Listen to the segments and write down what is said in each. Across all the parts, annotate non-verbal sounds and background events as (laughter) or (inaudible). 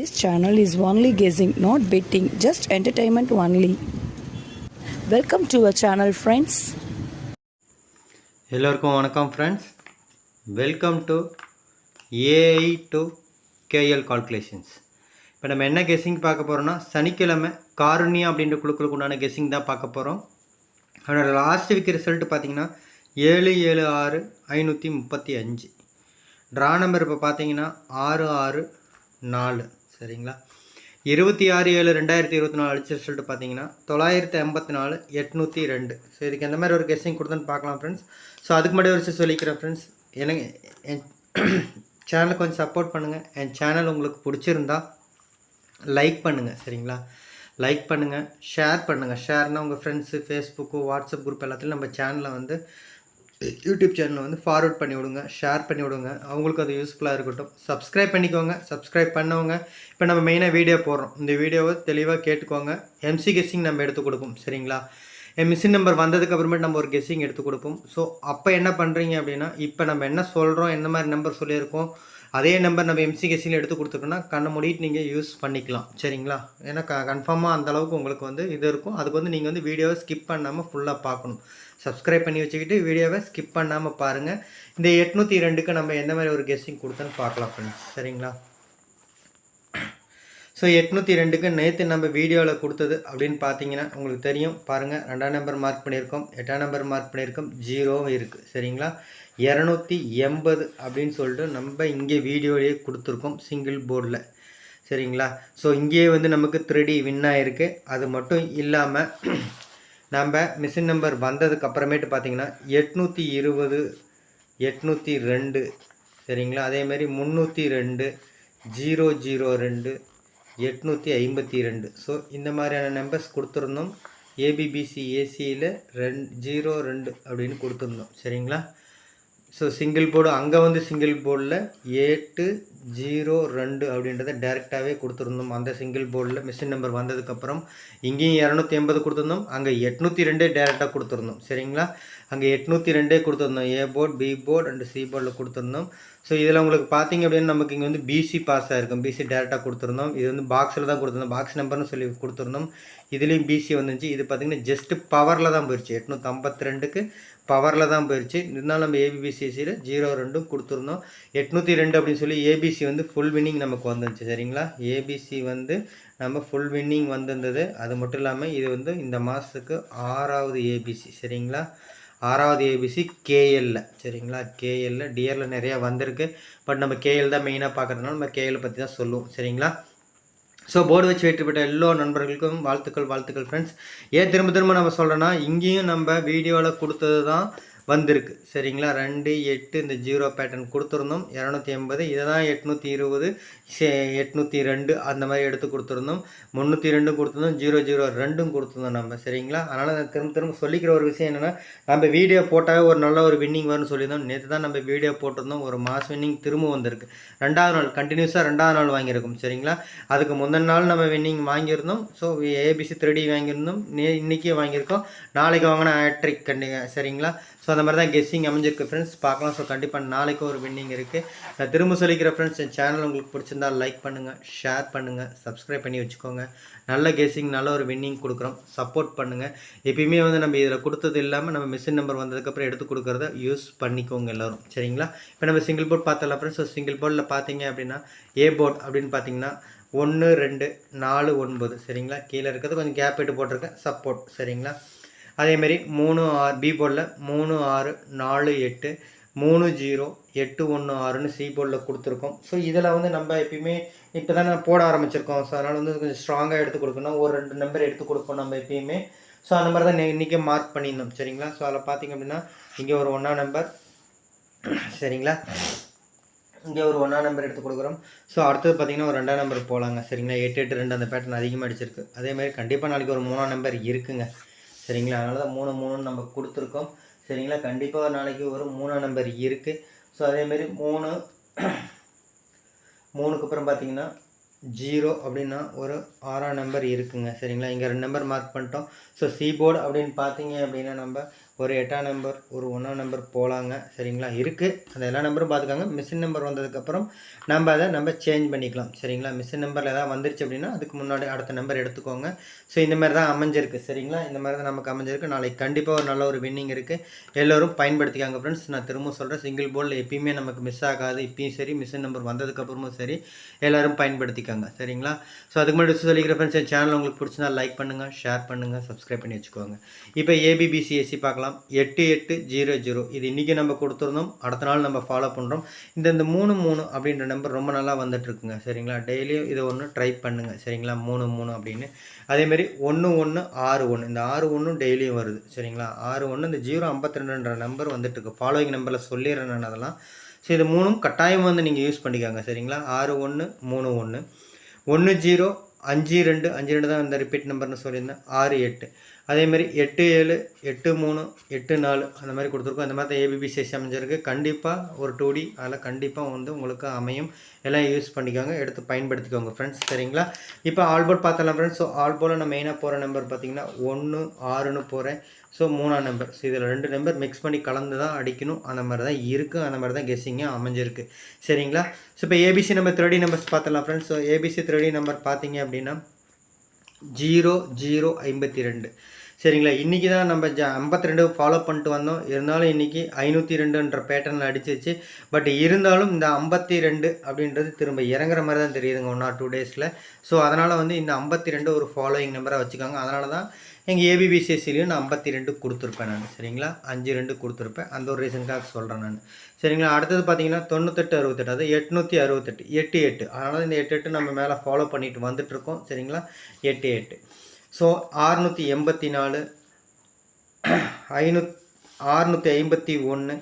This channel is only guessing, not betting, just entertainment only. Welcome to our channel friends எல்லோருக்கும் வணக்கம் friends welcome to AI to KL calculations இப்போ நம்ம என்ன guessing பார்க்க போகிறோம்னா சனிக்கிழமை காருண்யா அப்படின்ற குழுக்களுக்கு உண்டான கெஸ்ஸிங் தான் பார்க்க போகிறோம் அதோட லாஸ்ட் வீக் ரிசல்ட் பார்த்தீங்கன்னா ஏழு ஏழு ஆறு ஐநூற்றி முப்பத்தி அஞ்சு. ட்ரா நம்பர் இப்போ பார்த்தீங்கன்னா ஆறு ஆறு நாலு. சரிங்களா? இருபத்தி ஆறு ஏழு ரெண்டாயிரத்தி இருபத்தி நாலு அடிச்ச ரிசல்ட் பார்த்தீங்கன்னா தொள்ளாயிரத்தி ஐம்பத்தி நாலு எட்நூற்றி ரெண்டு. ஸோ இதுக்கு எந்த மாதிரி ஒரு கெஸ்ஸிங் கொடுத்தோன்னு பார்க்கலாம் ஃப்ரெண்ட்ஸ் ஸோ அதுக்கு முன்னாடி ஒரு சொல்லிக்கிறேன் ஃப்ரெண்ட்ஸ் எனக்கு என் (coughs) சேனலை கொஞ்சம் சப்போர்ட் பண்ணுங்கள் என் சேனல் உங்களுக்கு பிடிச்சிருந்தா லைக் பண்ணுங்கள் சரிங்களா? லைக் பண்ணுங்கள் ஷேர் பண்ணுங்கள் ஷேர்னால் உங்கள் ஃப்ரெண்ட்ஸு ஃபேஸ்புக்கு வாட்ஸ்அப் குரூப் எல்லாத்துலையும் நம்ம சேனலை வந்து யூடியூப் சேனலை வந்து ஃபார்வர்ட் பண்ணி விடுங்க ஷேர் பண்ணி விடுங்க. அவங்களுக்கு அது யூஸ்ஃபுல்லாக இருக்கட்டும். சப்ஸ்கிரைப் பண்ணிக்கோங்க. சப்ஸ்கிரைப் பண்ணவங்க இப்போ நம்ம மெயினாக வீடியோ போடுறோம். இந்த வீடியோவை தெளிவாக கேட்டுக்கோங்க. எம்சி கெஸ்ஸிங் நம்ம எடுத்து கொடுப்போம் சரிங்களா? என் மிஷின் நம்பர் வந்ததுக்கு அப்புறமேட்டு நம்ம ஒரு கெஸ்ஸிங் எடுத்து கொடுப்போம். ஸோ அப்போ என்ன பண்ணுறீங்க அப்படின்னா இப்போ நம்ம என்ன சொல்கிறோம் என்ன மாதிரி நம்பர் சொல்லியிருக்கோம் அதே நம்பர் நம்ம எம்சி எடுத்து கொடுத்துருக்கோன்னா கண்ணை மூடிட்டு நீங்கள் யூஸ் பண்ணிக்கலாம். சரிங்களா? ஏன்னா க கன்ஃபார்மாக அந்த அளவுக்கு உங்களுக்கு வந்து இது இருக்கும். அதுக்கு வந்து நீங்கள் வந்து வீடியோவை ஸ்கிப் பண்ணாமல் ஃபுல்லாக பார்க்கணும். சப்ஸ்கிரைப் பண்ணி வச்சுக்கிட்டு வீடியோவை ஸ்கிப் பண்ணாமல் பாருங்கள் இந்த எட்நூற்றி ரெண்டுக்கு நம்ம எந்த மாதிரி ஒரு கெஸ்ஸிங் கொடுத்தோன்னு பார்க்கலாம் ஃப்ரெண்ட்ஸ் சரிங்களா? ஸோ எட்நூற்றி ரெண்டுக்கு நேற்று நம்ம வீடியோவில் கொடுத்தது அப்படின்னு பார்த்தீங்கன்னா உங்களுக்கு தெரியும். பாருங்கள் ரெண்டாம் நம்பர் மார்க் பண்ணியிருக்கோம். எட்டாம் நம்பர் மார்க் பண்ணியிருக்கோம். ஜீரோவும் இருக்குது சரிங்களா? இரநூத்தி எண்பது அப்படின்னு சொல்லிட்டு நம்ம இங்கே வீடியோலேயே கொடுத்துருக்கோம் சிங்கிள் போர்டில் சரிங்களா? ஸோ இங்கேயே வந்து நமக்கு த்ரீடி வின் ஆகிருக்கு அது மட்டும் இல்லாமல் நம்ம மிஷின் நம்பர் வந்ததுக்கு அப்புறமேட்டு பார்த்தீங்கன்னா எட்நூற்றி இருபது எட்நூற்றி ரெண்டு சரிங்களா? அதேமாரி முந்நூற்றி ரெண்டு ஜீரோ ஜீரோ ரெண்டு எட்நூற்றி ஐம்பத்தி ரெண்டு. ஸோ இந்த மாதிரியான நம்பர்ஸ் கொடுத்துருந்தோம். ஏபிபிசி ஏசியில் ரெண் ஜீரோ ரெண்டு அப்படின்னு கொடுத்துருந்தோம். சரிங்களா? ஸோ சிங்கிள் போர்டு அங்கே வந்து சிங்கிள் போர்டில் எட்டு ஜீரோ ரெண்டு அப்படின்றத டேரெக்டாகவே கொடுத்துருந்தோம். அந்த சிங்கிள் போர்டில் மிஷின் நம்பர் வந்ததுக்கப்புறம் இங்கேயும் இரநூத்தி எண்பது கொடுத்துருந்தோம். அங்கே எட்நூற்றி ரெண்டே டேரெக்டாக கொடுத்துருந்தோம். சரிங்களா? அங்கே எட்நூற்றி ரெண்டே கொடுத்துருந்தோம். A board B board and C போர்டில் கொடுத்துருந்தோம். ஸோ இதில் உங்களுக்கு பார்த்தீங்க அப்படின்னா நமக்கு இங்கே வந்து பிசி பாஸாக இருக்கும் பிசி டேரெக்டாக கொடுத்துருந்தோம். இது வந்து பாக்ஸில் தான் கொடுத்துருந்தோம். பாக்ஸ் நம்பர்னு சொல்லி கொடுத்துருந்தோம். இதுலேயும் பிசி வந்துச்சு. இது பார்த்திங்கன்னா ஜஸ்ட்டு பவரில் தான் போயிடுச்சு எட்நூற்றி ஐம்பத்தி ரெண்டுக்கு பவரில் தான் போயிடுச்சு இருந்தாலும் நம்ம ஏபிபிசிசியில் ஜீரோ ரெண்டும் கொடுத்துருந்தோம். எட்நூற்றி ரெண்டு அப்படின்னு சொல்லி ஏபிசி வந்து ஃபுல் வின்னிங் நமக்கு வந்துச்சு. சரிங்களா? ஏபிசி வந்து நம்ம ஃபுல் வின்னிங் வந்திருந்தது. அது மட்டும் இல்லாமல் இது வந்து இந்த மாதத்துக்கு ஆறாவது ஏபிசி சரிங்களா? ஆறாவது ஏபிசி கேஎல்ல சரிங்களா? கேஎல்ல டிஆரில் நிறையா வந்திருக்கு. பட் நம்ம கேஎல் தான் மெயினாக பார்க்குறதுனால நம்ம கேஎல் பற்றி தான் சொல்லுவோம். சரிங்களா? ஸோ போர்டு வச்சு வெற்றி பெற்ற எல்லா நண்பர்களுக்கும் வாழ்த்துக்கள் வாழ்த்துக்கள் ஃப்ரெண்ட்ஸ் ஏன் திரும்ப திரும்ப நம்ம சொல்கிறோன்னா இங்கேயும் நம்ம வீடியோவில் கொடுத்தது தான் வந்திருக்கு. சரிங்களா? ரெண்டு எட்டு இந்த ஜீரோ பேட்டர்ன் கொடுத்துருந்தோம். இரநூத்தி எண்பது இதை தான் எட்நூற்றி இருபது எட்நூற்றி ரெண்டு அந்த மாதிரி எடுத்து கொடுத்துருந்தோம். முந்நூற்றி ரெண்டும் கொடுத்துருந்தோம். ஜீரோ ஜீரோ ரெண்டும் கொடுத்துருந்தோம் நம்ம. சரிங்களா? அதனால் நான் திரும்ப திரும்ப சொல்லிக்கிற ஒரு விஷயம் என்னென்னா நம்ம வீடியோ போட்டாவே ஒரு நல்ல ஒரு வின்னிங் வரும்னு சொல்லியிருந்தோம். நேற்று தான் நம்ம வீடியோ போட்டிருந்தோம். ஒரு மாஸ் வின்னிங் திரும்ப வந்திருக்கு. ரெண்டாவது நாள் கண்டினியூஸாக ரெண்டாவது நாள் வாங்கியிருக்கும். சரிங்களா? அதுக்கு முந்தின நாள் நம்ம வின்னிங் வாங்கியிருந்தோம். ஸோ ஏபிசி த்ரீ வாங்கியிருந்தோம். நே இன்றைக்கே வாங்கியிருக்கோம். நாளைக்கு வாங்கின ஹேட்ரிக் கண்டிங்க. சரிங்களா? ஸோ அந்த மாதிரி தான் கெஸ்ஸிங் அமைஞ்சிருக்கு ஃப்ரெண்ட்ஸ் பார்க்கலாம். ஸோ கண்டிப்பாக நாளைக்கு ஒரு வின்னிங் இருக்குது நான் திரும்ப சொல்லிக்கிற ஃப்ரெண்ட்ஸ் என் சேனல் உங்களுக்கு பிடிச்சிருந்தா லைக் பண்ணுங்கள் ஷேர் பண்ணுங்கள் சப்ஸ்கிரைப் பண்ணி வச்சுக்கோங்க. நல்ல கெஸ்ஸிங் நல்ல ஒரு வின்னிங் கொடுக்குறோம். சப்போர்ட் பண்ணுங்கள் எப்பயுமே வந்து நம்ம இதில் கொடுத்தது இல்லாமல் நம்ம மிஷின் நம்பர் வந்ததுக்கப்புறம் எடுத்து கொடுக்குறத யூஸ் பண்ணிக்கோங்க எல்லோரும். சரிங்களா? இப்போ நம்ம சிங்கிள் போர்ட் பார்த்தல ஃப்ரெண்ட்ஸ் ஸோ சிங்கிள் போர்டில் பார்த்தீங்க அப்படின்னா ஏ போர்ட் அப்படின்னு பார்த்தீங்கன்னா ஒன்று ரெண்டு நாலு ஒன்பது. சரிங்களா? கீழே இருக்கிறது கொஞ்சம் கேப் விட்டு போட்டிருக்கேன். சப்போர்ட் சரிங்களா? அதேமாரி மூணு ஆறு பி போர்டில் மூணு ஆறு நாலு எட்டு மூணு ஜீரோ எட்டு ஒன்று ஆறுன்னு சி போர்டில் கொடுத்துருக்கோம். ஸோ இதில் வந்து நம்ம எப்பயுமே இப்போ தான் போட ஆரம்பிச்சிருக்கோம். ஸோ அதனால் வந்து கொஞ்சம் ஸ்ட்ராங்காக எடுத்து கொடுக்கணும். ஒரு ரெண்டு நம்பர் எடுத்து கொடுப்போம் நம்ம எப்பயுமே. ஸோ அந்த மாதிரி தான் இன்றைக்கே மார்க் பண்ணியிருந்தோம் சரிங்களா? ஸோ அதில் பார்த்திங்க அப்படின்னா இங்கே ஒரு ஒன்றா நம்பர் சரிங்களா? இங்கே ஒரு ஒன்றாம் நம்பர் எடுத்து கொடுக்குறோம். ஸோ அடுத்தது பார்த்தீங்கன்னா ஒரு ரெண்டாம் நம்பர் போகலாங்க சரிங்களா? எட்டு எட்டு ரெண்டு அந்த பேட்டர்ன் அதிகமாக அடிச்சிருக்கு. அதேமாதிரி கண்டிப்பாக நாளைக்கு ஒரு மூணாம் நம்பர் இருக்குங்க. சரிங்களா? அதனால தான் மூணு மூணுன்னு நம்ம கொடுத்துருக்கோம். சரிங்களா? கண்டிப்பாக நாளைக்கு ஒரு மூணாம் நம்பர் இருக்குது ஸோ அதேமாரி மூணு மூணுக்கு அப்புறம் பார்த்தீங்கன்னா ஜீரோ அப்படின்னா ஒரு ஆறாம் நம்பர் இருக்குங்க. சரிங்களா? இங்கே ரெண்டு நம்பர் மார்க் பண்ணிட்டோம். ஸோ சீபோர்டு அப்படின்னு பார்த்தீங்க அப்படின்னா நம்ம ஒரு எட்டாம் நம்பர் ஒரு ஒன்றாம் நம்பர் போகலாங்க சரிங்களா? இருக்குது அந்த எல்லா நம்பரும் பார்த்துக்காங்க மிஷின் நம்பர் வந்ததுக்கப்புறம் நம்ம அதை நம்ம சேஞ்ச் பண்ணிக்கலாம். சரிங்களா? மிஷின் நம்பரில் ஏதாவது வந்துருச்சு அப்படின்னா அதுக்கு முன்னாடி அடுத்த நம்பர் எடுத்துக்கோங்க. ஸோ இந்த மாதிரி தான் அமைஞ்சிருக்கு. சரிங்களா? இந்த மாதிரி தான் நமக்கு அமைஞ்சிருக்கு. நாளைக்கு கண்டிப்பாக ஒரு நல்ல ஒரு வின்னிங் இருக்குது எல்லோரும் பயன்படுத்திக்காங்க ஃப்ரெண்ட்ஸ் நான் திரும்ப சொல்கிறேன் சிங்கிள் போர்டில் எப்பயுமே நமக்கு மிஸ் ஆகாது. இப்பயும் சரி மிஷின் நம்பர் வந்ததுக்கப்புறமும் சரி எல்லோரும் பயன்படுத்திக்காங்க. சரிங்களா? ஸோ அதுக்கு முன்னாடி சொல்லிக்கிற ஃப்ரெண்ட்ஸ் என் சேனல் உங்களுக்கு பிடிச்சிருந்தா லைக் பண்ணுங்கள் ஷேர் பண்ணுங்கள் சப்ஸ்கிரைப் பண்ணி வச்சுக்கோங்க. இப்போ ஏபிபிசிஎஸ்சி பார்க்கலாம். எட்டு எட்டு ஜீரோ ஜீரோ. இது இன்றைக்கி நம்ம கொடுத்துருந்தோம். அடுத்த நாள் நம்ம ஃபாலோ பண்ணுறோம் இந்த இந்த மூணு மூணு அப்படின்ற நம்பர் ரொம்ப நல்லா வந்துட்டுருக்குங்க. சரிங்களா? டெய்லியும் இதை ஒன்று ட்ரை பண்ணுங்கள் சரிங்களா? மூணு மூணு அப்படின்னு. அதேமாரி ஒன்று ஒன்று ஆறு ஒன்று இந்த ஆறு ஒன்றும் டெய்லியும் வருது. சரிங்களா? ஆறு ஒன்று இந்த ஜீரோ ஐம்பத்தி ரெண்டுன்ற நம்பர் வந்துட்டுருக்கு ஃபாலோயிங் நம்பரில் சொல்லிடுறேன் நான் அதெல்லாம். ஸோ இது மூணும் கட்டாயம் வந்து நீங்கள் யூஸ் பண்ணிக்கோங்க. சரிங்களா? ஆறு ஒன்று மூணு ஒன்று ஒன்று ஜீரோ அஞ்சு ரெண்டு அஞ்சு ரெண்டு தான் இந்த ரிப்பீட் நம்பர்னு சொல்லியிருந்தேன். ஆறு எட்டு. அதேமாதிரி எட்டு ஏழு எட்டு மூணு எட்டு நாலு அந்த மாதிரி கொடுத்துருக்கோம். அந்த மாதிரி தான் ஏபிபிசிஎஸ் அமைஞ்சிருக்கு. கண்டிப்பாக ஒரு டூ டி அதில் கண்டிப்பாக வந்து உங்களுக்கு அமையும். எல்லாம் யூஸ் பண்ணிக்கோங்க. எடுத்து பயன்படுத்திக்கோங்க ஃப்ரெண்ட்ஸ் சரிங்களா? இப்போ ஆல்போர்ட் பார்த்தலாம் ஃப்ரெண்ட்ஸ் ஸோ ஆல்போர்டில் நான் மெயினாக போகிற நம்பர் பார்த்தீங்கன்னா ஒன்று ஆறுன்னு போகிறேன் ஸோ மூணாம் நம்பர் ஸோ இதில் ரெண்டு நம்பர் மிக்ஸ் பண்ணி கலந்து தான் அடிக்கணும். அந்த மாதிரி தான் இருக்குது அந்த மாதிரி தான் கெஸ்ஸிங்காக அமைஞ்சிருக்கு. சரிங்களா? ஸோ இப்போ ஏபிசி நம்பர் த்ரீ நம்பர்ஸ் பார்த்துலாம் friends so ABC three number பார்த்தீங்க அப்படின்னா ஜீரோ ஜீரோ ஐம்பத்தி ரெண்டு. சரிங்களா? இன்றைக்கி தான் நம்ம ஜ ஐம்பத்தி ரெண்டு ஃபாலோ பண்ணிட்டு வந்தோம். இருந்தாலும் இன்றைக்கி ஐநூற்றி ரெண்டுன்ற பேட்டர்னில் அடிச்சிச்சு பட் இருந்தாலும் இந்த ஐம்பத்தி ரெண்டு அப்படின்றது திரும்ப இறங்குற மாதிரி தான் தெரியுதுங்க ஒன் ஆர் டூ டேஸில் ஸோ அதனால் வந்து இந்த ஐம்பத்தி ரெண்டு ஒரு ஃபாலோயிங் நம்பராக வச்சுக்காங்க. அதனால தான் எங்கள் ஏபிபிசிஎஸ்சிலையும் நான் ஐம்பத்தி ரெண்டு கொடுத்துருப்பேன் நான். சரிங்களா? அஞ்சு ரெண்டு கொடுத்துருப்பேன். அந்த ஒரு ரீசனுக்காக சொல்கிறேன் நான். சரிங்களா? அடுத்தது பார்த்தீங்கன்னா தொண்ணூத்தெட்டு அறுபத்தெட்டு. அது எட்நூற்றி அறுபத்தெட்டு. எட்டு எட்டு. அதனால் இந்த எட்டு எட்டு நம்ம மேலே ஃபாலோ பண்ணிட்டு வந்துட்டுருக்கோம் சரிங்களா? எட்டு எட்டு. ஸோ ஆறுநூற்றி எண்பத்தி நாலு ஐநூத் ஆறுநூற்றி ஐம்பத்தி ஒன்று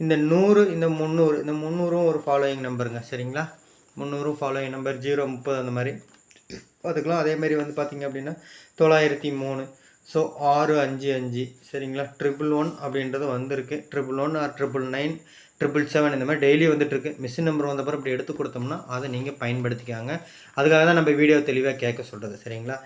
இந்த நூறு இந்த முந்நூறு இந்த முந்நூறும் ஒரு ஃபாலோயிங் நம்பருங்க சரிங்களா? முந்நூறும் ஃபாலோயிங் நம்பர் ஜீரோ முப்பது அந்த மாதிரி. பார்த்துக்கலாம் அதேமாரி வந்து பார்த்திங்க அப்படின்னா தொள்ளாயிரத்தி மூணு. ஸோ ஆறு அஞ்சு அஞ்சு சரிங்களா? ட்ரிபிள் ஒன் அப்படின்றது வந்திருக்கு. Triple one or triple nine triple seven இந்த மாதிரி டெய்லி வந்துட்டுருக்கு. மிஷின் நம்பர் வந்தப்பறம் இப்படி எடுத்து கொடுத்தோம்னா அதை நீங்கள் பயன்படுத்திக்காங்க. அதுக்காக தான் நம்ம வீடியோ தெளிவாக கேட்க சொல்கிறது சரிங்களா?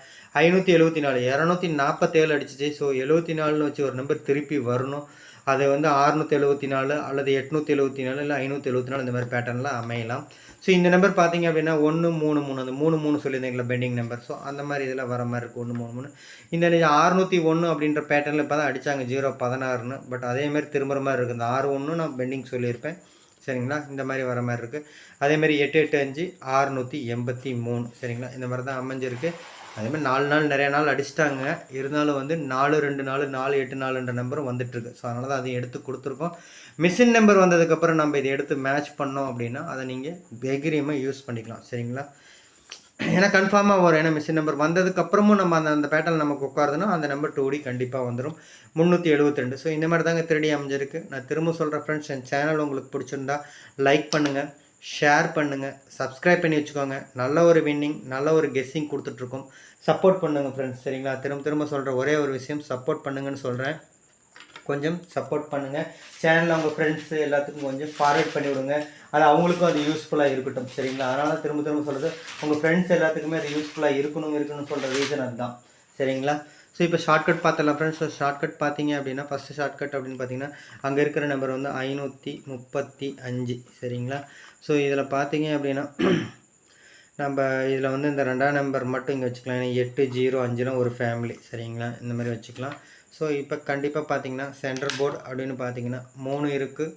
ஐநூற்றி எழுபத்தி நாலு இரநூத்தி நாற்பத்தேழு அடிச்சிச்சு. ஸோ எழுபத்தி நாலுன்னு வச்சு ஒரு நம்பர் திருப்பி வரணும். அதை வந்து அறுநூற்றி எழுபத்தி நாலு அல்லது எட்நூற்றி எழுபத்தி நாலு இல்லை ஐநூற்றி எழுபத்தி நாலு இந்த மாதிரி பேட்டர்னில் அமையலாம். ஸோ இந்த நம்பர் பார்த்தீங்க அப்படின்னா ஒன்று மூணு மூணு. அந்த மூணு மூணு சொல்லியிருந்தீங்களா பெண்டிங் நம்பர் ஸோ அந்த மாதிரி இதில் வர மாதிரி இருக்குது ஒன்று மூணு மூணு. இந்த ஆறுநூற்றி ஒன்று அப்படின்ற பேட்டர்னில் இப்போ தான் அடித்தாங்க ஜீரோ பதினாறுன்னு. பட் அதேமாதிரி திரும்புற மாதிரி இருக்குது இந்த ஆறு ஒன்று நான் பெண்டிங் சொல்லியிருப்பேன். சரிங்களா? இந்த மாதிரி வர மாதிரி இருக்குது அதேமாதிரி எட்டு எட்டு அஞ்சு ஆறுநூற்றி எண்பத்தி மூணு. சரிங்களா? இந்த மாதிரி தான் அமைஞ்சிருக்கு. அதே மாதிரி நாலு நாள் நிறைய நாள் அடிச்சிட்டாங்க. இருந்தாலும் வந்து நாலு ரெண்டு நாலு நாலு எட்டு நாலுன்ற நம்பரும் வந்துட்டுருக்கு. ஸோ அதனால தான் அதையும் எடுத்து கொடுத்துருக்கோம். மிஷின் நம்பர் வந்ததுக்கப்புறம் நம்ம இதை எடுத்து மேட்ச் பண்ணோம் அப்படின்னா அதை நீங்கள் வெகிரியமாக யூஸ் பண்ணிக்கலாம். சரிங்களா? ஏன்னா கன்ஃபார்மாக வரும். ஏன்னா மிஷின் நம்பர் வந்ததுக்கப்புறமும் நம்ம அந்த அந்த பேட்டர்ன் நமக்கு உட்காருதுன்னா அந்த நம்பர் டூ டி கண்டிப்பாக வந்துடும் முந்நூற்றி எழுபத்தி ரெண்டு. ஸோ இந்த மாதிரி தாங்க திருடி அமைஞ்சிருக்கு. நான் திரும்ப சொல்கிற ஃப்ரெண்ட்ஸ் என் சேனல் உங்களுக்கு பிடிச்சிருந்தா லைக் பண்ணுங்கள் ஷேர் பண்ணுங்கள் சப்ஸ்கிரைப் பண்ணி வச்சுக்கோங்க. நல்ல ஒரு வின்னிங் நல்ல ஒரு கெஸ்ஸிங் கொடுத்துட்ருக்கோம். சப்போர்ட் பண்ணுங்கள் ஃப்ரெண்ட்ஸ் சரிங்களா? திரும்ப திரும்ப சொல்கிற ஒரே ஒரு விஷயம் சப்போர்ட் பண்ணுங்கன்னு சொல்கிறேன் கொஞ்சம் சப்போர்ட் பண்ணுங்கள் சேனலில் உங்கள் ஃப்ரெண்ட்ஸு எல்லாத்துக்கும் கொஞ்சம் ஃபார்வேர்ட் பண்ணி விடுங்க. அது அவங்களுக்கும் அது யூஸ்ஃபுல்லாக இருக்கட்டும். சரிங்களா? அதனால் திரும்ப திரும்ப சொல்கிறது உங்கள் ஃப்ரெண்ட்ஸ் எல்லாத்துக்குமே அது யூஸ்ஃபுல்லாக இருக்கணும் இருக்கணும்னு சொல்கிற ரீசன் அதுதான். சரிங்களா? ஸோ இப்போ ஷார்ட்கட் பார்த்தலாம் ஃப்ரெண்ட்ஸ் ஸோ ஷார்ட்கட் பார்த்தீங்க அப்படின்னா ஃபஸ்ட்டு ஷார்ட்கட் அப்படின்னு பார்த்தீங்கன்னா அங்கே இருக்கிற நம்பர் வந்து ஐநூற்றி முப்பத்தி அஞ்சு. சரிங்களா? ஸோ இதில் பார்த்தீங்க அப்படின்னா நம்ம இதில் வந்து இந்த ரெண்டாம் நம்பர் மட்டும் இங்கே வச்சுக்கலாம். ஏன்னா எட்டு ஜீரோ அஞ்சுலாம் ஒரு ஃபேமிலி சரிங்களா? இந்த மாதிரி வச்சுக்கலாம். ஸோ இப்போ கண்டிப்பாக பார்த்தீங்கன்னா சென்டர் போர்டு அப்படின்னு பார்த்தீங்கன்னா மூணு இருக்குது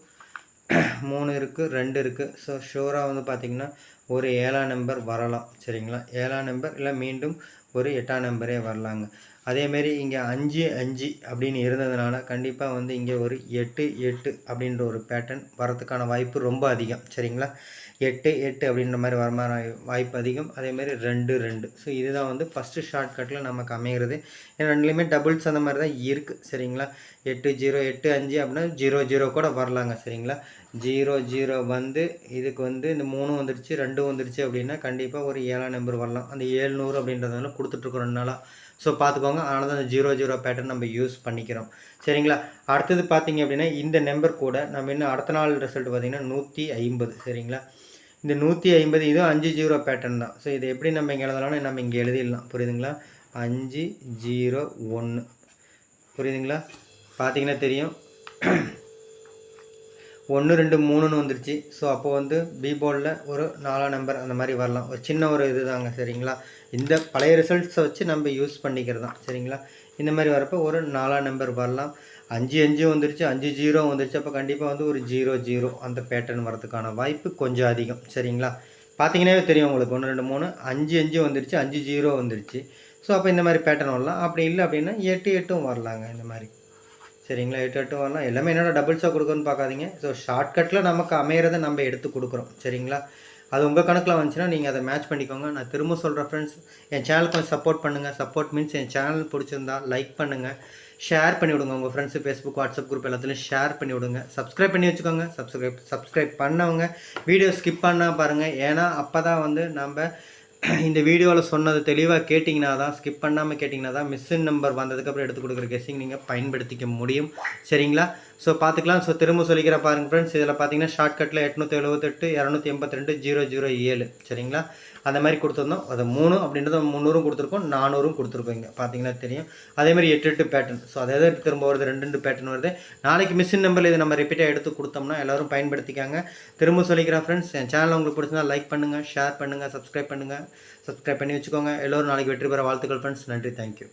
மூணு இருக்குது ரெண்டு இருக்குது ஸோ ஷோராக வந்து பார்த்திங்கன்னா ஒரு ஏழாம் நம்பர் வரலாம். சரிங்களா? ஏழாம் நம்பர் இல்லை மீண்டும் ஒரு எட்டாம் நம்பரே வரலாங்க. அதேமாரி இங்கே அஞ்சு அஞ்சு அப்படின்னு இருந்ததுனால கண்டிப்பாக வந்து இங்கே ஒரு எட்டு எட்டு அப்படின்ற ஒரு பேட்டர்ன் வரத்துக்கான வாய்ப்பு ரொம்ப அதிகம். சரிங்களா? எட்டு எட்டு அப்படின்ற மாதிரி வர மாதிரி வாய்ப்பு அதிகம். அதேமாரி ரெண்டு ரெண்டு. ஸோ இதுதான் வந்து ஃபஸ்ட்டு ஷார்ட்கட்டில் நமக்கு அமைகிறது. ஏன்னா ரெண்டுலேயுமே டபுள்ஸ் அந்த மாதிரி தான் இருக்குது சரிங்களா? எட்டு ஜீரோ எட்டு அஞ்சு அப்படின்னா ஜீரோ ஜீரோ கூட வரலாங்க. சரிங்களா? ஜீரோ ஜீரோ வந்து இதுக்கு வந்து இந்த மூணு வந்துருச்சு ரெண்டு வந்துருச்சு அப்படின்னா கண்டிப்பாக ஒரு ஏழாம் நம்பர் வரலாம். அந்த ஏழ்நூறு அப்படின்றதுனால கொடுத்துட்ருக்கோம் ரெண்டு நாளாக ஸோ பார்த்துக்கோங்க அதனால தான் அந்த ஜீரோ ஜீரோ பேட்டர்ன் நம்ம யூஸ் பண்ணிக்கிறோம். சரிங்களா? அடுத்தது பார்த்திங்க அப்படின்னா இந்த நம்பர் கூட நம்ம இன்னும் அடுத்த நாள் ரிசல்ட் பார்த்திங்கன்னா நூற்றி ஐம்பது. சரிங்களா? இந்த நூற்றி ஐம்பது இதுவும் அஞ்சு ஜீரோ பேட்டர்ன் தான். ஸோ இது எப்படி நம்ம இங்கே எழுதலாம்னு நம்ம இங்கே எழுதிடலாம். புரியுதுங்களா? அஞ்சு ஜீரோ ஒன்று புரியுதுங்களா? பார்த்தீங்கன்னா தெரியும். ஒன்று ரெண்டு மூணுன்னு வந்துருச்சு. ஸோ அப்போ வந்து பி போர்டில் ஒரு நாலாம் நம்பர் அந்த மாதிரி வரலாம். ஒரு சின்ன ஒரு இது தாங்க சரிங்களா? இந்த பழைய ரிசல்ட்ஸை வச்சு நம்ம யூஸ் பண்ணிக்கிறது தான் சரிங்களா? இந்த மாதிரி வரப்போ ஒரு நாலாம் நம்பர் வரலாம். அஞ்சு அஞ்சு வந்துருச்சு. அஞ்சு ஜீரோ வந்துருச்சு. அப்போ கண்டிப்பாக வந்து ஒரு ஜீரோ ஜீரோ அந்த பேட்டர்ன் வரதுக்கான வாய்ப்பு கொஞ்சம் அதிகம் சரிங்களா? பார்த்தீங்கன்னாவே தெரியும் உங்களுக்கு. ஒன்று ரெண்டு மூணு அஞ்சு அஞ்சு வந்துருச்சு. அஞ்சு ஜீரோ வந்துருச்சு. ஸோ அப்போ இந்த மாதிரி பேட்டர்ன் வரலாம். அப்படி இல்லை அப்படின்னா எட்டு எட்டும் வரலாங்க இந்த மாதிரி. சரிங்களா? எட்டு எட்டு வரலாம் எல்லாமே என்னோட டபுள்ஸாக கொடுக்குன்னு பார்க்காதீங்க. ஸோ ஷார்ட்கட்டில் நமக்கு அமையிறத நம்ம எடுத்து கொடுக்குறோம். சரிங்களா? அது உங்கள் கணக்கில் வந்துச்சுன்னா நீங்கள் அதை மேட்ச் பண்ணிக்கோங்க. நான் திரும்ப சொல்கிறேன் ஃப்ரெண்ட்ஸ் என் சேனலுக்கு கொஞ்சம் சப்போர்ட் பண்ணுங்கள் சப்போர்ட் மீன்ஸ் என் சேனல் பிடிச்சிருந்தா லைக் பண்ணுங்கள் ஷேர் பண்ணி விடுங்க. உங்கள் ஃப்ரெண்ட்ஸு ஃபேஸ்புக் வாட்ஸ்அப் குரூப் எல்லாத்துலையும் ஷேர் பண்ணி விடுங்க. சப்ஸ்கிரைப் பண்ணி வச்சுக்கோங்க. சப்ஸ்கிரைப் சப்ஸ்கிரைப் பண்ணவங்க. வீடியோ ஸ்கிப் பண்ணால் பாருங்கள் ஏன்னா அப்போ தான் வந்து நம்ம (clears throat) இந்த வீடியோவில் சொன்னது தெளிவாக கேட்டிங்கன்னா தான் ஸ்கிப் பண்ணாமல் கேட்டிங்கன்னா தான் மிஸ்ஸின் நம்பர் வந்ததுக்கப்புறம் எடுத்து கொடுக்குற கெஸ்ஸிங் நீங்கள் பயன்படுத்திக்க முடியும். சரிங்களா? ஸோ பார்த்துக்கலாம் ஸோ திரும்ப சொல்லிக்கிற பாருங்க ஃப்ரெண்ட்ஸ் இதில் பார்த்தீங்கன்னா ஷார்ட்கட்டில் எட்நூற்றி எழுபத்தெட்டு இரநூத்தி எண்பத்தி ரெண்டு ஜீரோ ஜீரோ ஏழு. சரிங்களா? அந்த மாதிரி கொடுத்துருந்தோம். அது மூணு அப்படின்றத முந்நூறும் கொடுத்துருக்கோம். நானூறும் கொடுத்துருக்கோம் இங்கே. பார்த்தீங்கன்னா தெரியும். அதே மாதிரி எட்டு எட்டு பேட்டர்ன் ஸோ அதே தான் திரும்ப வருது. ரெண்டு ரெண்டு பேட்டர்ன் வருது. நாளைக்கு மிஷின் நம்பரில் இதை நம்ம ரிப்பீட்டாக எடுத்து கொடுத்தோம்னா எல்லோரும் பயன்படுத்திக்காங்க. திரும்ப சொல்லிக்கிறேன் ஃப்ரெண்ட்ஸ் என் சேனல் உங்களுக்கு பிடிச்சிருந்தா லைக் பண்ணுங்கள் ஷேர் பண்ணுங்கள் சப்ஸ்கிரைப் பண்ணுங்கள் சப்ஸ்கிரைப் பண்ணி வச்சுக்கோங்க. எல்லோரும் நாளைக்கு வெற்றி பெற வாழ்த்துக்கள் ஃப்ரெண்ட்ஸ் நன்றி. தேங்க்யூ